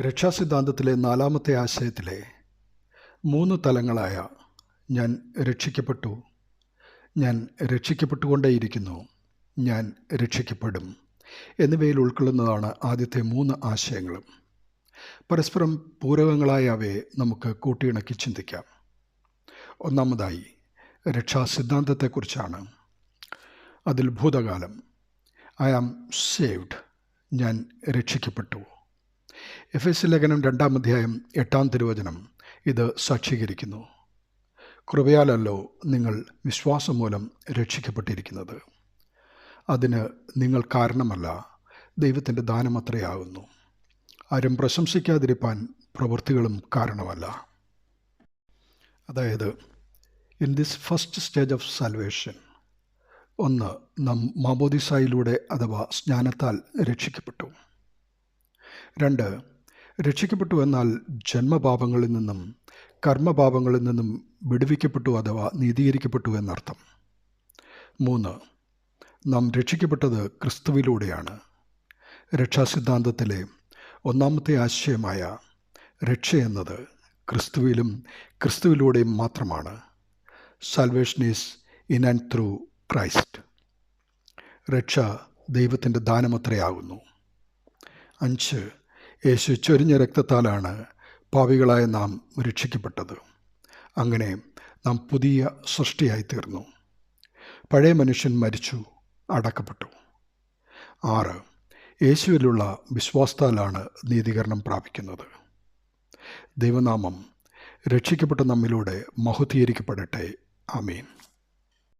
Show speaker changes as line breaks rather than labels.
രക്ഷാസിദ്ധാന്തത്തിലെ നാലാമത്തെ ആശയത്തിലെ മൂന്ന് തലങ്ങളായ ഞാൻ രക്ഷിക്കപ്പെട്ടു. ഞാൻ രക്ഷിക്കപ്പെട്ടുകൊണ്ടേയിരിക്കുന്നു. ഞാൻ രക്ഷിക്കപ്പെടും എന്നിവയിൽ ഉൾക്കൊള്ളുന്നതാണ് ആദ്യത്തെ മൂന്ന് ആശയങ്ങളും. പരസ്പരം പൂരകങ്ങളായ അവയെ നമുക്ക് കൂട്ടിയിണക്കി ചിന്തിക്കാം. ഒന്നാമതായി രക്ഷാസിദ്ധാന്തത്തെക്കുറിച്ചാണ്. അതിൽ ഭൂതകാലം ഐ ആം സേവ്ഡ്. ഞാൻ രക്ഷിക്കപ്പെട്ടു. എഫ് എസ് ലേഖനം രണ്ടാം അധ്യായം എട്ടാം തിരുവചനം ഇത് സാക്ഷീകരിക്കുന്നു. കൃപയാലല്ലോ നിങ്ങൾ വിശ്വാസം മൂലം രക്ഷിക്കപ്പെട്ടിരിക്കുന്നത്. അതിന് നിങ്ങൾ കാരണമല്ല ദൈവത്തിന്റെ ദാനമത്രയാകുന്നു. ആരും പ്രശംസിക്കാതിരിപ്പാൻ പ്രവൃത്തികളും കാരണമല്ല. അതായത് in this first stage of salvation ഒന്ന് നാം മാബോദിസായിലൂടെ അഥവാ സ്നാനത്താൽ രക്ഷിക്കപ്പെട്ടു. രണ്ട് രക്ഷിക്കപ്പെട്ടു എന്നാൽ ജന്മപാപങ്ങളിൽ നിന്നും കർമ്മപാപങ്ങളിൽ നിന്നും വിടുവിക്കപ്പെട്ടു അഥവാ നീതീകരിക്കപ്പെട്ടു എന്നർത്ഥം. മൂന്ന് നാം രക്ഷിക്കപ്പെട്ടത് ക്രിസ്തുവിലൂടെയാണ്. രക്ഷാസിദ്ധാന്തത്തിലെ ഒന്നാമത്തെ ആശയമായ രക്ഷ എന്നത് ക്രിസ്തുവിലും ക്രിസ്തുവിലൂടെയും മാത്രമാണ്. Salvation is in and through Christ രക്ഷ ദൈവത്തിന്റെ ദാനമത്രയാകുന്നു. അഞ്ച് യേശു ചൊരിഞ്ഞ രക്തത്താലാണ് പാവികളായ നാം രക്ഷിക്കപ്പെട്ടത്. അങ്ങനെ നാം പുതിയ സൃഷ്ടിയായി തീർന്നു പഴയ മനുഷ്യൻ മരിച്ചു അടക്കപ്പെട്ടു. ആറ് യേശുവിലുള്ള വിശ്വാസത്താലാണ് നീതീകരണം പ്രാപിക്കുന്നത്. ദൈവനാമം രക്ഷിക്കപ്പെട്ട നമ്മിലൂടെ മഹുദ്ധീകരിക്കപ്പെടട്ടെ ആമീൻ.